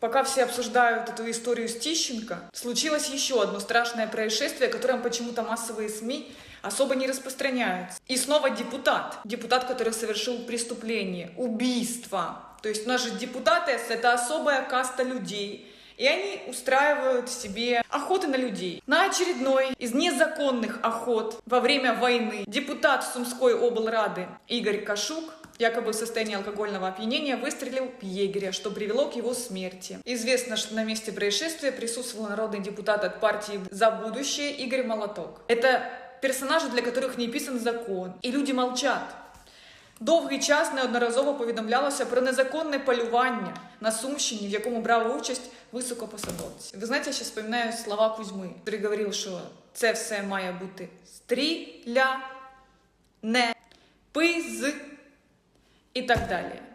Пока все обсуждают эту историю с Тищенко, случилось еще одно страшное происшествие, о котором почему-то массовые СМИ особо не распространяются. И снова депутат. Депутат, который совершил преступление, убийство. То есть у нас же депутаты — это особая каста людей, и они устраивают себе охоты на людей. На очередной из незаконных охот во время войны депутат Сумской облрады Игорь Кашук якобы в состоянии алкогольного опьянения выстрелил в егеря, что привело к его смерти. Известно, что на месте происшествия присутствовал народный депутат от партии «За будущее» Игорь Молоток. Это персонажи, для которых не писан закон, і люди молчать. Довгий час неодноразово повідомлялося про незаконне полювання на Сумщині, в якому брали участь високопосадовці. Ви знаєте, я ще вспоминаю слова Кузьми, який говорив, що це все має бути стріля, не пиз і так далі.